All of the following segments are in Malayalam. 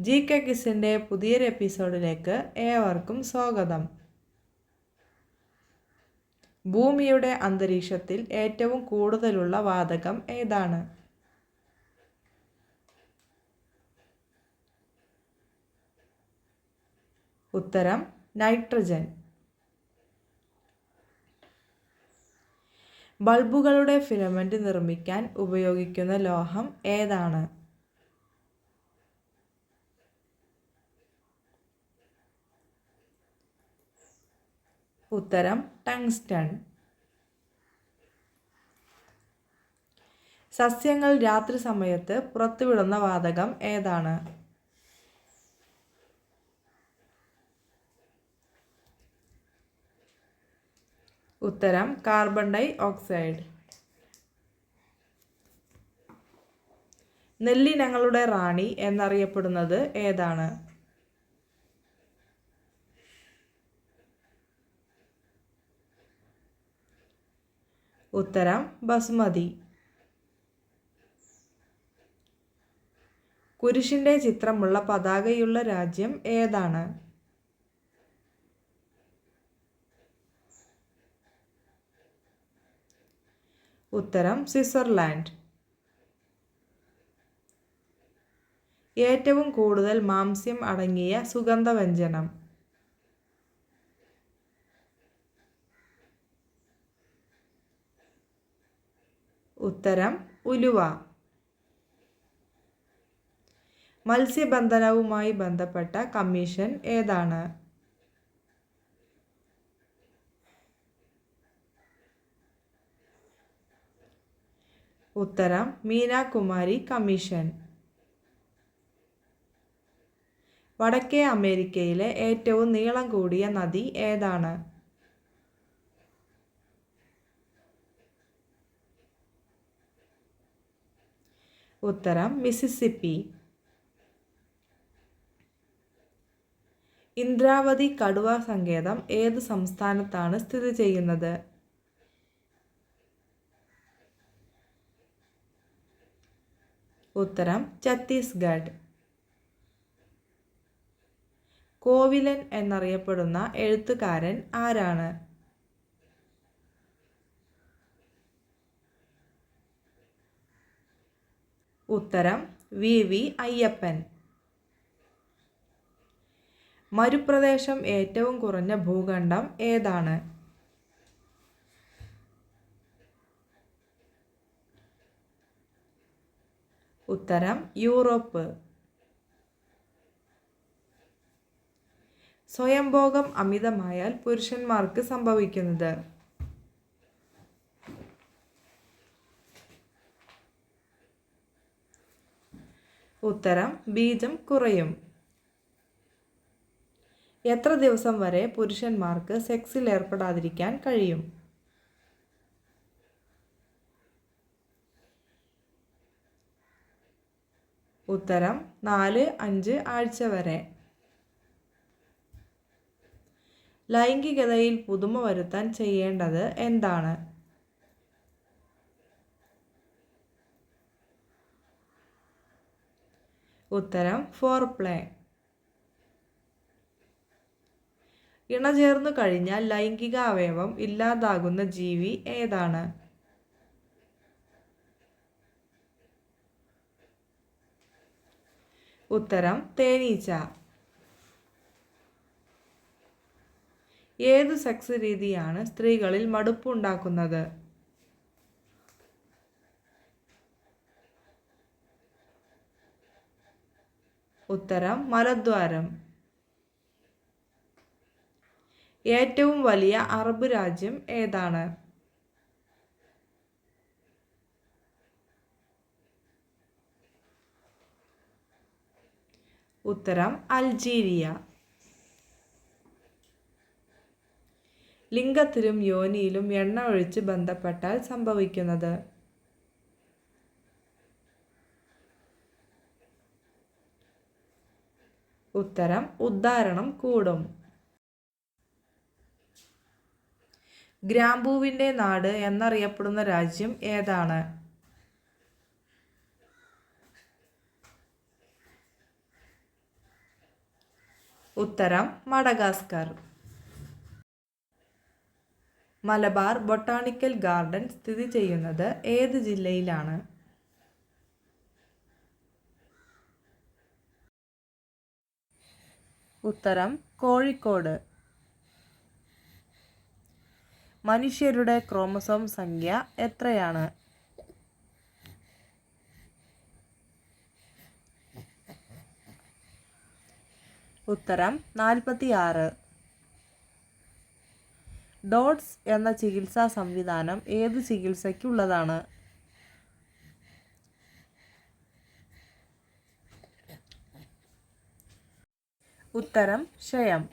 ജി കെ കിസിന്റെ പുതിയൊരു എപ്പിസോഡിലേക്ക് ഏവർക്കും സ്വാഗതം. ഭൂമിയുടെ അന്തരീക്ഷത്തിൽ ഏറ്റവും കൂടുതലുള്ള വാതകം ഏതാണ്? ഉത്തരം നൈട്രജൻ. ബൾബുകളുടെ ഫിലമെന്റ് നിർമ്മിക്കാൻ ഉപയോഗിക്കുന്ന ലോഹം ഏതാണ്? ഉത്തരം ടങ്സ്റ്റൺ. സസ്യങ്ങൾ രാത്രി സമയത്ത് പുറത്തുവിടുന്ന വാതകം ഏതാണ്? ഉത്തരം കാർബൺ ഡൈ ഓക്സൈഡ്. നെല്ലിനങ്ങളുടെ റാണി എന്നറിയപ്പെടുന്നത് ഏതാണ്? ഉത്തരം ബസുമതി. കുരിശിന്റെ ചിത്രമുള്ള പതാകയുള്ള രാജ്യം ഏതാണ്? ഉത്തരം സ്വിറ്റ്സർലാൻഡ്. ഏറ്റവും കൂടുതൽ മാംസ്യം അടങ്ങിയ സുഗന്ധവ്യഞ്ജനം. ഉത്തരം ഉലുവ. മത്സ്യബന്ധനവുമായി ബന്ധപ്പെട്ട കമ്മീഷൻ ഏതാണ്? ഉത്തരം മീനാകുമാരി കമ്മീഷൻ. വടക്കേ അമേരിക്കയിലെ ഏറ്റവും നീളം കൂടിയ നദി ഏതാണ്? ഉത്തരം മിസിസിപ്പി ഇന്ദ്രാവതി കടുവ സങ്കേതം ഏത് സംസ്ഥാനത്താണ് സ്ഥിതി ചെയ്യുന്നത്? ഉത്തരം ഛത്തീസ്ഗഡ്. കോവിലൻ എന്നറിയപ്പെടുന്ന എഴുത്തുകാരൻ ആരാണ്? ഉത്തരം വി വി അയ്യപ്പൻ. മരുപ്രദേശം ഏറ്റവും കുറഞ്ഞ ഭൂഖണ്ഡം ഏതാണ്? ഉത്തരം യൂറോപ്പ്. സ്വയംഭോഗം അമിതമായാൽ പുരുഷന്മാർക്ക് സംഭവിക്കുന്നത് ഉത്തരം ബീജം കുറയും. എത്ര ദിവസം വരെ പുരുഷന്മാർക്ക് സെക്സിൽ ഏർപ്പെടാതിരിക്കാൻ കഴിയും? ഉത്തരം നാല് അഞ്ച് ആഴ്ച വരെ. ലൈംഗികതയിൽ പുതുമ വരുത്താൻ ചെയ്യേണ്ടത് എന്താണ്? ഉത്തരം ഫോർ പ്ലേ ഇണചേർന്നു കഴിഞ്ഞാൽ ലൈംഗിക അവയവം ഇല്ലാതാകുന്ന ജീവി ഏതാണ്? ഉത്തരം തേനീച്ച. ഏതു സെക്സ് രീതിയാണ് സ്ത്രീകളിൽ മടുപ്പുണ്ടാക്കുന്നത്? ഉത്തരം മലദ്വാരം. ഏറ്റവും വലിയ അറബ് രാജ്യം ഏതാണ്? ഉത്തരം അൾജീരിയ ലിംഗത്തിലും യോനിയിലും എണ്ണ ഒഴിച്ച് ബന്ധപ്പെട്ടാൽ സംഭവിക്കുന്നത് ഉത്തരം ഉദ്ധാരണം കൂടും. ഗ്രാമ്പൂവിന്റെ നാട് എന്നറിയപ്പെടുന്ന രാജ്യം ഏതാണ്? ഉത്തരം മഡഗാസ്കർ. മലബാർ ബൊട്ടാണിക്കൽ ഗാർഡൻ സ്ഥിതി ചെയ്യുന്നത് ഏത് ജില്ലയിലാണ്? ഉത്തരം കോഴിക്കോട്. മനുഷ്യരുടെ ക്രോമസോം സംഖ്യ എത്രയാണ്? ഉത്തരം നാൽപ്പത്തി ആറ് ഡോട്ട്സ് എന്ന ചികിത്സാ സംവിധാനം ഏത് ചികിത്സയ്ക്കുള്ളതാണ്? ഉത്തരം ക്ഷയം.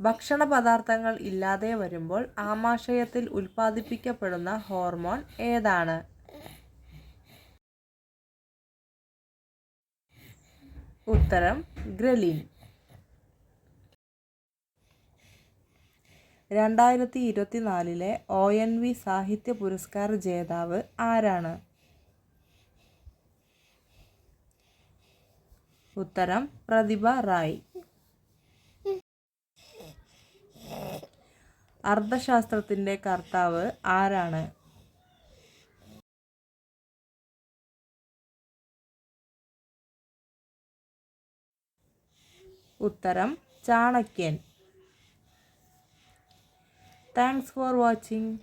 ഭക്ഷണ പദാർത്ഥങ്ങൾ ഇല്ലാതെ വരുമ്പോൾ ആമാശയത്തിൽ ഉൽപ്പാദിപ്പിക്കപ്പെടുന്ന ഹോർമോൺ ഏതാണ്? ഉത്തരം ഗ്രലിൻ. രണ്ടായിരത്തി ഇരുപത്തിനാലിലെ ഒ എൻ വി സാഹിത്യ പുരസ്കാര ജേതാവ് ആരാണ്? ഉത്തരം പ്രതിഭ റായ്. അർത്ഥശാസ്ത്രത്തിന്റെ കർത്താവ് ആരാണ്? ഉത്തരം ചാണക്യൻ. Thanks for watching.